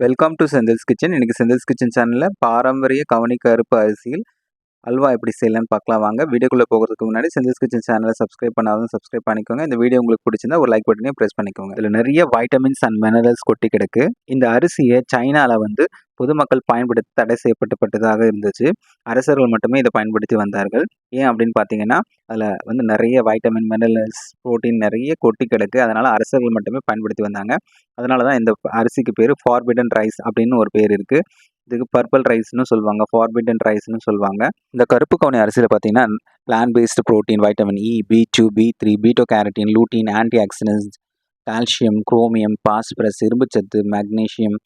Welcome to Senthil's kitchen இன்றைக்கி Senthil's kitchen சேனலில் பாரம்பரிய கவனிக்கருப்பு அரிசியில் அல்வா எப்படி செய்யலாம்னு பார்க்கலாம். வாங்க வீடியோக்குள்ளே போகிறதுக்கு முன்னாடி செந்தில்ஸ் கிச்சன் சேனலை சப்ஸ்கிரைப் பண்ணாதான் சப்ஸ்கிரைப் பண்ணிக்கோங்க. இந்த வீடியோ உங்களுக்கு பிடிச்சிருந்தா ஒரு லைக் பட்டனையும் ப்ரெஸ் பண்ணிக்கோங்க. இதில் நிறைய வைட்டமின்ஸ் அண்ட் மினரல்ஸ் கொட்டி கிடக்கு. இந்த அரிசியை சைனாவில் வந்து பொதுமக்கள் பயன்படுத்த தடை செய்யப்பட்டப்பட்டதாக இருந்துச்சு. அரசர்கள் மட்டுமே இதை பயன்படுத்தி வந்தார்கள். ஏன் அப்படின்னு பார்த்தீங்கன்னா அதில் வந்து நிறைய வைட்டமின் மினரல்ஸ் ப்ரோட்டீன் நிறைய கொட்டி கிடக்கு. அதனால் அரசர்கள் மட்டுமே பயன்படுத்தி வந்தாங்க. அதனால தான் இந்த அரிசிக்கு பேர் ஃபார்பிடன் ரைஸ் அப்படின்னு ஒரு பேர் இருக்குது இதுக்கு பர்பிள் ரைஸ்னு சொல்லுவாங்க ஃபார்பிடன் ரைஸ்னு சொல்லுவாங்க. இந்த கருப்பு கவுனி அரிசியில் பார்த்தீங்கன்னா plant based protein vitamin E B two B three beta carotene lutein antioxidants calcium chromium phosphorus இரும்புச்சத்து மெக்னீஷியம்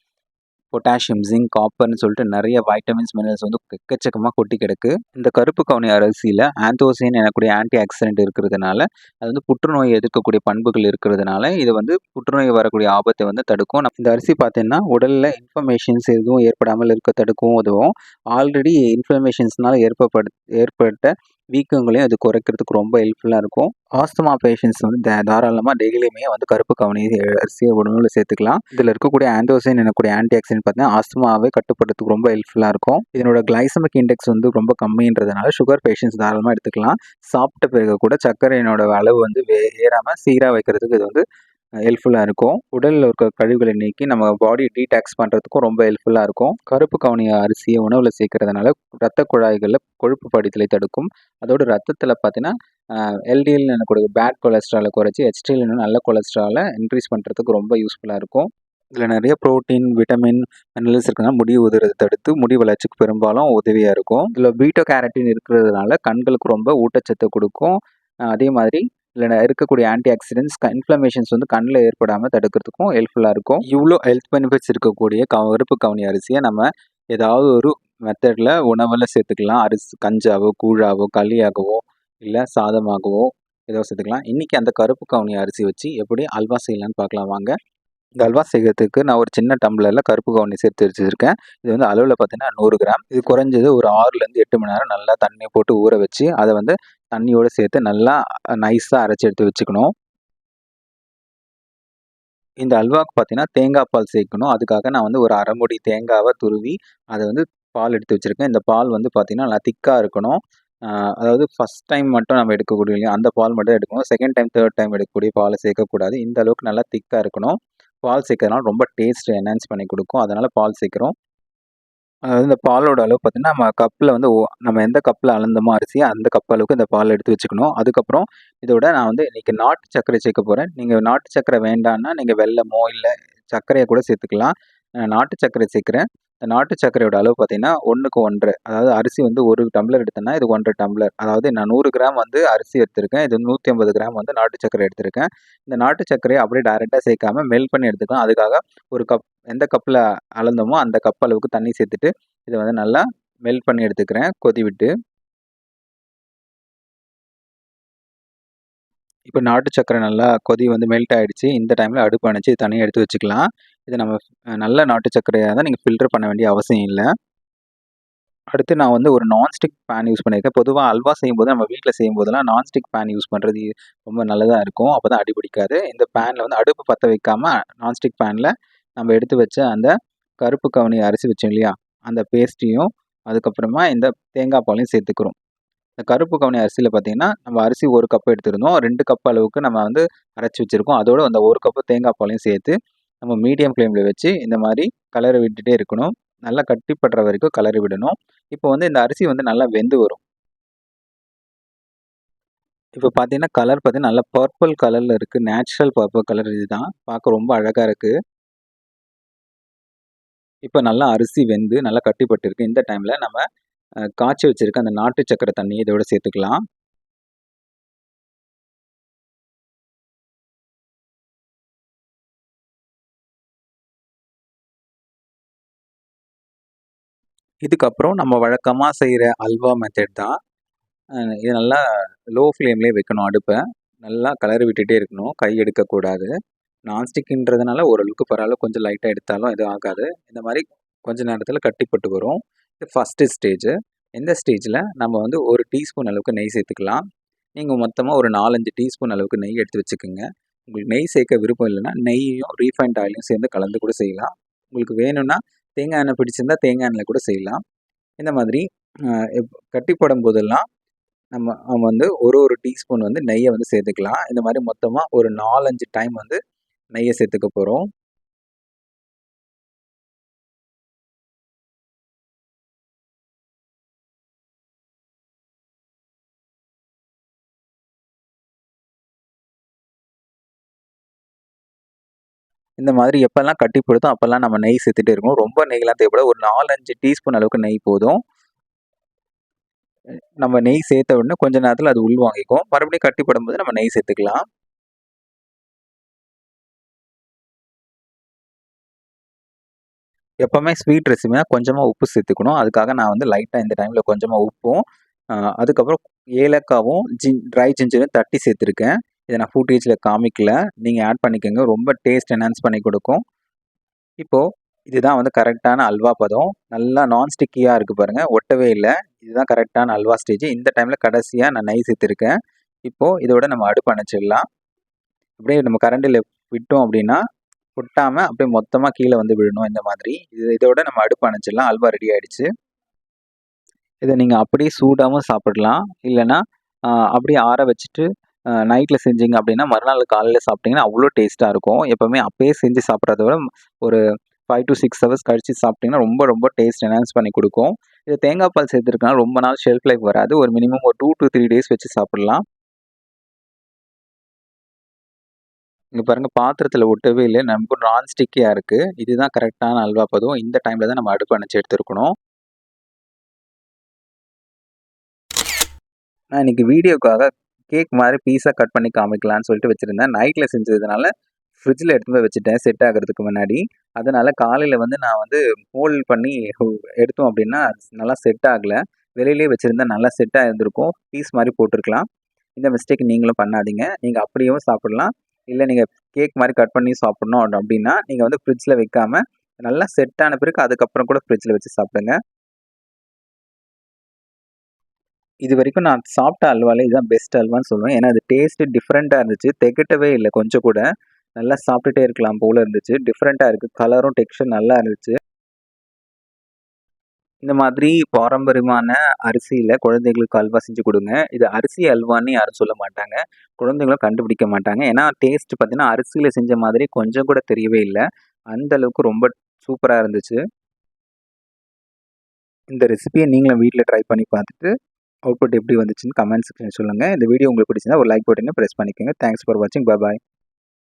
பொட்டாசியம் ஜிங்க் காப்பர்னு சொல்லிட்டு நிறைய வைட்டமின்ஸ் மினரல்ஸ் வந்து எக்கச்சக்கமாக கொட்டி கிடக்கு. இந்த கருப்பு கவுனி அரிசியில் ஆந்தோசின் எனக்கூடிய ஆன்டி ஆக்சிடென்ட் இருக்கிறதுனால அது வந்து புற்றுநோய் எதிர்க்கக்கூடிய பண்புகள் இருக்கிறதுனால இது வந்து புற்றுநோய் வரக்கூடிய ஆபத்தை வந்து தடுக்கும். இந்த அரிசி பார்த்தீங்கன்னா உடலில் இன்ஃபர்மேஷன்ஸ் எதுவும் ஏற்படாமல் இருக்க தடுக்கவும் உதவும். ஆல்ரெடி இன்ஃபர்மேஷன்ஸ்னால் ஏற்படு ஏற்பட்ட வீக்கங்களையும் அது குறைக்கிறதுக்கு ரொம்ப ஹெல்ப்ஃபுல்லாக இருக்கும். ஆஸ்துமா பேஷண்ட்ஸ் வந்து தாராளமாக டெய்லியுமே வந்து கருப்பு கவனி அரிசியை உணவில் சேர்த்துக்கலாம். இதில் இருக்கக்கூடிய ஆந்தோசைன் எனக்கூடிய ஆன்டி ஆக்சிடென்ட் பார்த்தீங்கன்னா ஆஸ்துமாவை கட்டுப்படுறதுக்கு ரொம்ப ஹெல்ப்ஃபுல்லாக இருக்கும். இதனோட கிளைசமிக் இண்டெக்ஸ் வந்து ரொம்ப கம்மின்றதுனால சுகர் பேஷண்ட்ஸ் தாராளமாக எடுத்துக்கலாம். சாப்பிட்ட பிறகு கூட சர்க்கரையினோட அளவு வந்து ஏறாமல் சீராக வைக்கிறதுக்கு இது வந்து ஹெல்ப்ஃபுல்லாக இருக்கும். உடலில் இருக்க கழிவுகளை நீக்கி நம்ம பாடி டீடாக்ஸ் பண்ணுறதுக்கும் ரொம்ப ஹெல்ப்ஃபுல்லாக இருக்கும். கருப்பு கவனி அரிசியை உணவில் சேர்க்கறதுனால ரத்த குழாய்களில் கொழுப்பு படித்தலை தடுக்கும். அதோட ரத்தத்தில் பார்த்தீங்கன்னா எல்டிஎல் எனக்கூடிய பேட் கொலஸ்ட்ராலை குறைச்சி ஹெச்டிஎல் நல்ல கொலஸ்ட்ராலை இன்க்ரீஸ் பண்ணுறதுக்கு ரொம்ப யூஸ்ஃபுல்லாக இருக்கும். இதில் நிறைய ப்ரோட்டீன் விட்டமின் மினரல்ஸ் இருக்குன்னா முடி உதிரதை தடுத்து முடி வளர்ச்சிக்கு பெரும்பாலும் உதவியாக இருக்கும். இதில் பீட்டோ கேரட்டின் இருக்கிறதுனால கண்களுக்கு ரொம்ப ஊட்டச்சத்தை கொடுக்கும். அதே மாதிரி இல்லை இருக்கக்கூடிய ஆன்டி ஆக்சிடென்ட்ஸ் இன்ஃப்ளமேஷன்ஸ் வந்து கண்ணில் ஏற்படாமல் தடுக்கிறதுக்கும் ஹெல்ப்ஃபுல்லாக இருக்கும். இவ்வளோ ஹெல்த் பெனிஃபிட்ஸ் இருக்கக்கூடிய கருப்பு கவுனி அரிசியை நம்ம ஏதாவது ஒரு மெத்தடில் உணவில் சேர்த்துக்கலாம். அரிசி கஞ்சாவோ கூழாவோ களியாகவோ இல்லை சாதமாகவோ ஏதோ சேர்த்துக்கலாம். இன்றைக்கி அந்த கருப்பு கவுனி அரிசி வச்சு எப்படி அல்வா செய்யலான்னு பார்க்கலாம். வாங்க. இந்த அல்வா செய்கிறதுக்கு நான் ஒரு சின்ன டம்ளரில் கருப்பு கவுனி சேர்த்து வச்சுருக்கேன். இது வந்து அளவில் பார்த்தீங்கன்னா நூறு கிராம். இது குறைஞ்சது ஒரு ஆறுலேருந்து எட்டு மணி நேரம் நல்லா தண்ணி போட்டு ஊற வச்சு அதை வந்து தண்ணியோடு சேர்த்து நல்லா நைஸாக அரைச்சி எடுத்து வச்சுக்கணும். இந்த அல்வாவுக்கு பார்த்தீங்கன்னா தேங்காய் பால் சேர்க்கணும். அதுக்காக நான் வந்து ஒரு அரைமுடி தேங்காவை துருவி அதை வந்து பால் எடுத்து வச்சுருக்கேன். இந்த பால் வந்து பார்த்திங்கன்னா நல்லா திக்காக இருக்கணும். அதாவது ஃபஸ்ட் டைம் மட்டும் நம்ம எடுக்கக்கூடிய அந்த பால் மட்டும் எடுக்கணும். செகண்ட் டைம் தேர்ட் டைம் எடுக்கக்கூடிய பாலை சேர்க்கக்கூடாது. இந்த அளவுக்கு நல்லா திக்காக இருக்கணும். பால் சேர்க்கறதுனால ரொம்ப டேஸ்ட் என்ஹான்ஸ் பண்ணி கொடுக்கும். அதனால் பால் சேர்க்குறோம். அதாவது இந்த பாலோட அளவு பார்த்திங்கன்னா நம்ம கப்பில் வந்து நம்ம எந்த கப்பில் அளந்தமோ அரிசி அந்த கப் அளவுக்கு இந்த பால் எடுத்து வச்சுக்கணும். அதுக்கப்புறம் இதோட நான் வந்து இன்றைக்கி நாட்டு சர்க்கரை சேர்க்க போகிறேன் நீங்கள் நாட்டு சர்க்கரை வேண்டான்னா நீங்கள் வெள்ளமோ இல்லை சர்க்கரையை கூட சேர்த்துக்கலாம். நாட்டு சர்க்கரை சேர்க்குறேன். இந்த நாட்டு சர்க்கரையோட அளவு பார்த்தீங்கன்னா ஒன்றுக்கு ஒன்றரை அதாவது அரிசி வந்து ஒரு டம்ளர் எடுத்தேன்னா இது ஒன்றரை டம்ளர். அதாவது நான் நூறு கிராம் வந்து அரிசி எடுத்திருக்கேன். இது நூற்றி ஐம்பது கிராம் வந்து நாட்டு சர்க்கரை எடுத்திருக்கேன். இந்த நாட்டு சர்க்கரையை அப்படியே டைரெக்டாக சேர்க்காம மெல்ட் பண்ணி எடுத்துக்கலாம். அதுக்காக ஒரு கப் எந்த கப்பில் அளந்தோமோ அந்த கப் அளவுக்கு தண்ணி சேர்த்துட்டு இதை வந்து நல்லா மெல்ட் பண்ணி எடுத்துக்கிறேன். கொதி விட்டு இப்போ நாட்டு சக்கரை நல்லா கொதி வந்து மெல்ட் ஆகிடுச்சு இந்த டைமில் அடுப்பு அணைச்சி தனியாக எடுத்து வச்சுக்கலாம். இது நம்ம நல்ல நாட்டு சக்கரையாக தான் நீங்கள் ஃபில்டர் பண்ண வேண்டிய அவசியம் இல்லை. அடுத்து நான் வந்து ஒரு நான்ஸ்டிக் பேன் யூஸ் பண்ணியிருக்கேன். பொதுவாக அல்வா செய்யும்போது நம்ம வீட்டில் செய்யும்போதெல்லாம் நான்ஸ்டிக் பேன் யூஸ் பண்ணுறது ரொம்ப நல்லதாக இருக்கும். அப்போ தான் அடிபிடிக்காது இந்த பேனில் வந்து அடுப்பு பற்ற வைக்காமல் நான்ஸ்டிக் பேனில் நம்ம எடுத்து வச்ச அந்த கருப்பு கவனி அரிசி வச்சோம் இல்லையா? அந்த பேஸ்ட்டையும் அதுக்கப்புறமா இந்த தேங்காய் பாலையும் சேர்த்துக்கிறோம். இந்த கருப்பு கவனி அரிசியில் பார்த்தீங்கன்னா நம்ம அரிசி ஒரு கப் எடுத்துருந்தோம். ரெண்டு கப் அளவுக்கு நம்ம வந்து அரைச்சி வச்சுருக்கோம். அதோடு அந்த ஒரு கப்பு தேங்காய் பாலையும் சேர்த்து நம்ம மீடியம் ஃப்ளேமில் வச்சு இந்த மாதிரி கலரை விட்டுட்டே இருக்கணும். நல்லா கட்டிப்படுற வரைக்கும் கலரி விடணும். இப்போ வந்து இந்த அரிசி வந்து நல்லா வெந்து வரும். இப்போ பார்த்தீங்கன்னா கலர் பார்த்தீங்கன்னா நல்லா பர்பிள் கலரில் இருக்குது நேச்சுரல் பர்பிள் கலர் இதுதான். பார்க்க ரொம்ப அழகாக இருக்குது இப்போ நல்லா அரிசி வெந்து நல்லா கட்டிப்பட்டு இந்த டைமில் நம்ம காய்ச்சி வச்சுருக்க அந்த நாட்டு சக்கரை தண்ணியை இதோட சேர்த்துக்கலாம். இதுக்கப்புறம் நம்ம வழக்கமாக செய்கிற அல்வா மெத்தட் தான். இது நல்லா லோ ஃப்ளேம்லேயே வைக்கணும் அடுப்பை. நல்லா கலர் விட்டுகிட்டே இருக்கணும். கை எடுக்கக்கூடாது. நான்ஸ்டிக்ன்றதுனால ஓரளவுக்கு பரவாயில்ல. கொஞ்சம் லைட்டாக எடுத்தாலும் எதுவும் ஆகாது. இந்த மாதிரி கொஞ்ச நேரத்தில் கட்டிப்பட்டு வரும். ஃபஸ்ட்டு ஸ்டேஜு இந்த ஸ்டேஜில் நம்ம வந்து ஒரு டீஸ்பூன் அளவுக்கு நெய் சேர்த்துக்கலாம். நீங்கள் மொத்தமாக ஒரு நாலஞ்சு டீஸ்பூன் அளவுக்கு நெய் எடுத்து வச்சுக்கோங்க. உங்களுக்கு நெய் சேர்க்க விருப்பம் இல்லைன்னா நெய்யும் ரீஃபைண்ட் ஆயிலையும் சேர்ந்து கலந்து கூட செய்யலாம். உங்களுக்கு வேணும்னா தேங்காய் எண்ணெய் பிடிச்சிருந்தா தேங்காய் எண்ணெயில் கூட செய்யலாம். இந்த மாதிரி கட்டி போடும் போதெல்லாம் நம்ம அவங்க வந்து ஒரு ஒரு டீஸ்பூன் வந்து நெய்யை வந்து சேர்த்துக்கலாம். இந்த மாதிரி மொத்தமாக ஒரு நாலஞ்சு டைம் வந்து நெய்யை சேர்த்துக்க போகிறோம் இந்த மாதிரி எப்போல்லாம் கட்டி போடுதோ அப்போல்லாம் நம்ம நெய் சேர்த்துட்டே இருக்கணும். ரொம்ப நெய்லாம் தேவைப்படாது. ஒரு நாலஞ்சு டீஸ்பூன் அளவுக்கு நெய் போதும். நம்ம நெய் சேர்த்த உடனே கொஞ்ச நேரத்தில் அது உள் வாங்கிக்கும். மறுபடியும் கட்டி போடும்போது நம்ம நெய் சேர்த்துக்கலாம். எப்போவுமே ஸ்வீட் ரெசிபினா கொஞ்சமாக உப்பு சேர்த்துக்கணும். அதுக்காக நான் வந்து லைட்டாக இந்த டைமில் கொஞ்சமாக உப்பும் அதுக்கப்புறம் ஏலக்காவும் ஜின் ட்ரை ஜிஞ்சரும் தட்டி சேர்த்துருக்கேன். இதை நான் ஃபுட்டேஜில் காமிக்கல. நீங்கள் ஆட் பண்ணிக்கோங்க. ரொம்ப டேஸ்ட் என்ஹான்ஸ் பண்ணி கொடுக்கும். இப்போது இதுதான் வந்து கரெக்டான அல்வா பதம். நல்லா நான் ஸ்டிக்கியாக இருக்குது பாருங்கள் ஒட்டவே இல்லை. இதுதான் கரெக்டான அல்வா ஸ்டேஜ் இந்த டைமில் கடைசியாக நான் நெய் சேர்த்துருக்கேன். இப்போது இதோட நம்ம அடுப்பு அணைச்சிடலாம். அப்படியே நம்ம கரண்டில் விட்டோம் அப்படின்னா கொட்டாமல் அப்படியே மொத்தமாக கீழே வந்து விழணும் இந்த மாதிரி. இது இதோட நம்ம அடுப்பு அணைச்சிடலாம். அல்வா ரெடி ஆகிடுச்சு இதை நீங்கள் அப்படியே சூடாகவும் சாப்பிடலாம். இல்லைன்னா அப்படியே ஆற வச்சுட்டு நைட்டில் செஞ்சீங்க அப்படின்னா மறுநாள் காலையில் சாப்பிட்டிங்கன்னா அவ்வளோ டேஸ்ட்டாக இருக்கும். எப்போவுமே அப்போயே செஞ்சு சாப்பிட்றத விட ஒரு ஃபைவ் டு சிக்ஸ் ஹவர்ஸ் கழித்து சாப்பிட்டிங்கன்னா ரொம்ப ரொம்ப டேஸ்ட் என்ஹான்ஸ் பண்ணி கொடுக்கும். இது தேங்காய் பால் சேர்த்துருக்கனால ரொம்ப நாள் ஷெல்ஃப் லைஃப் வராது. ஒரு மினிமம் ஒரு டூ டு த்ரீ டேஸ் வச்சு சாப்பிட்லாம். இங்கே பாருங்கள் பாத்திரத்தில் ஒட்டவே இல்லை. நமக்கு நான் ஸ்டிக்கியாக இருக்குது இதுதான் கரெக்டான அல்வா பதும். இந்த டைமில் தான் நம்ம அடுப்பு அணைச்சி எடுத்துருக்கணும். நான் இன்றைக்கி வீடியோக்காக கேக் மாதிரி பீஸாக கட் பண்ணி காமிக்கலான்னு சொல்லிட்டு வச்சுருந்தேன். நைட்டில் செஞ்சதுனால ஃப்ரிட்ஜில் எடுத்து போய் வச்சுட்டேன். செட் ஆகிறதுக்கு முன்னாடி. அதனால் காலையில் வந்து நான் வந்து ஹோல்ட் பண்ணி எடுத்தோம் அப்படின்னா நல்லா செட் ஆகலை. வெளியிலே வச்சுருந்தா நல்லா செட்டாக இருந்திருக்கும். பீஸ் மாதிரி போட்டிருக்கலாம். இந்த மிஸ்டேக் நீங்களும் பண்ணாதீங்க. நீங்கள் அப்படியும் சாப்பிட்லாம். இல்லை நீங்கள் கேக் மாதிரி கட் பண்ணி சாப்பிட்ணும் அப்படின்னா நீங்கள் வந்து ஃப்ரிட்ஜில் வைக்காமல் நல்லா செட் ஆன பிறகு அதுக்கப்புறம் கூட ஃப்ரிட்ஜில் வச்சு சாப்பிடுங்க. இது வரைக்கும் நான் சாப்பிட்ட அல்வாலே இதுதான் பெஸ்ட் அல்வான்னு சொல்லுவேன். ஏன்னா அது டேஸ்ட்டு டிஃப்ரெண்ட்டாக இருந்துச்சு. திகட்டவே இல்லை. கொஞ்சம் கூட நல்லா சாப்பிட்டுட்டே இருக்கலாம் போல் இருந்துச்சு. டிஃப்ரெண்ட்டாக இருக்குது கலரும் டெக்ஸ்டர் நல்லா இருந்துச்சு. இந்த மாதிரி பாரம்பரியமான அரிசியில் குழந்தைங்களுக்கு அல்வா செஞ்சு கொடுங்க. இது அரிசி அல்வான்னு யாரும் சொல்ல மாட்டாங்க. குழந்தைங்களும் கண்டுபிடிக்க மாட்டாங்க. ஏன்னா டேஸ்ட் பார்த்தீங்கன்னா அரிசியில் செஞ்ச மாதிரி கொஞ்சம் கூட தெரியவே இல்லை. அந்த அளவுக்கு ரொம்ப சூப்பராக இருந்துச்சு. இந்த ரெசிபியை நீங்களும் வீட்டில் ட்ரை பண்ணி பார்த்துட்டு அவுட்புட் எப்படி வந்துச்சுன்னு கமெண்ட் செக்ஷன் சொல்லுங்கள் இந்த வீடியோ உங்களுக்கு பிடிச்சிருந்தா ஒரு லைக் பட்டனை ப்ரெஸ் பண்ணிக்கோங்க. தேங்க்ஸ் ஃபார் வாட்சிங் பாய்